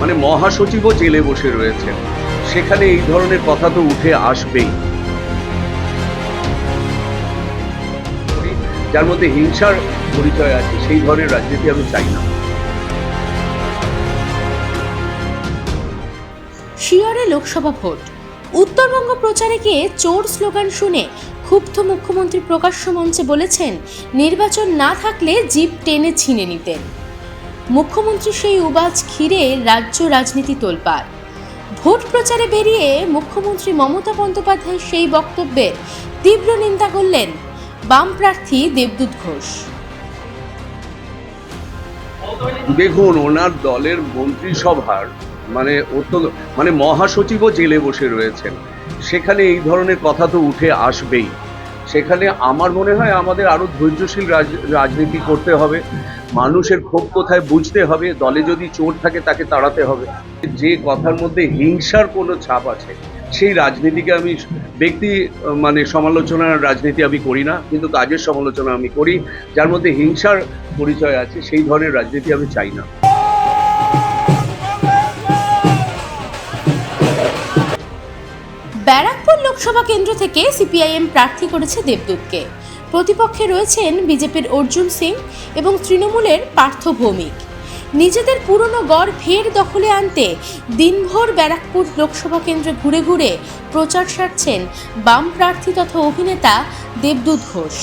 মানে মহাসচিবও জেলে বসে রয়েছেন। সেখানে এই ধরনের কথা তো উঠে আসবেই। যার মধ্যে হিংসার পরিচয় আছে, সেই ধরনের রাজনীতি আমি চাই না। শিয়রে লোকসভা ভোট। উত্তরবঙ্গ প্রচারে গিয়ে চোর স্লোগান শুনে ক্ষুব্ধ মুখ্যমন্ত্রী প্রকাশ্য মঞ্চে বলেছেন, নির্বাচন না থাকলে জিপ টেনে ছিনে নিতেন। মুখ্যমন্ত্রী সেই উবাজ ঘিরে রাজ্য রাজনীতি তোলপাড়। ভোট প্রচারে বেরিয়ে মুখ্যমন্ত্রী মমতা বন্দ্যোপাধ্যায় সেই বক্তব্যের তীব্র নিন্দা করলেন বাম প্রার্থী দেবদূত ঘোষ। দেখুন, ওনার দলের মন্ত্রিসভার মানে অত্যন্ত মানে মহাসচিবও জেলে বসে রয়েছেন। সেখানে এই ধরনের কথা তো উঠে আসবেই। সেখানে আমার মনে হয় আমাদের আরও ধৈর্যশীল রাজ- রাজনীতি করতে হবে। মানুষের ক্ষোভ কোথায় বুঝতে হবে? দলে যদি চোর থাকে তাকে তাড়াতে হবে। যে কথার মধ্যে হিংসার কোনো ছাপ আছে, সেই রাজনীতিকে আমি ব্যক্তি মানে সমালোচনার রাজনীতি আমি করি না, কিন্তু কাজের সমালোচনা আমি করি। যার মধ্যে হিংসার পরিচয় আছে, সেই ধরনের রাজনীতি আমি চাই না। ব্যারাকপুর লোকসভা কেন্দ্র থেকে সিপিআইএম প্রার্থী করেছে দেবদূতকে। প্রতিপক্ষে রয়েছেন বিজেপির অর্জুন সিং এবং তৃণমূলের পার্থ ভৌমিক। নিজেদের পুরনো গড় ফের দখলে আনতে দিনভর ব্যারাকপুর লোকসভা কেন্দ্রে ঘুরে ঘুরে প্রচার সারছেন বাম প্রার্থী তথা অভিনেতা দেবদূত ঘোষ।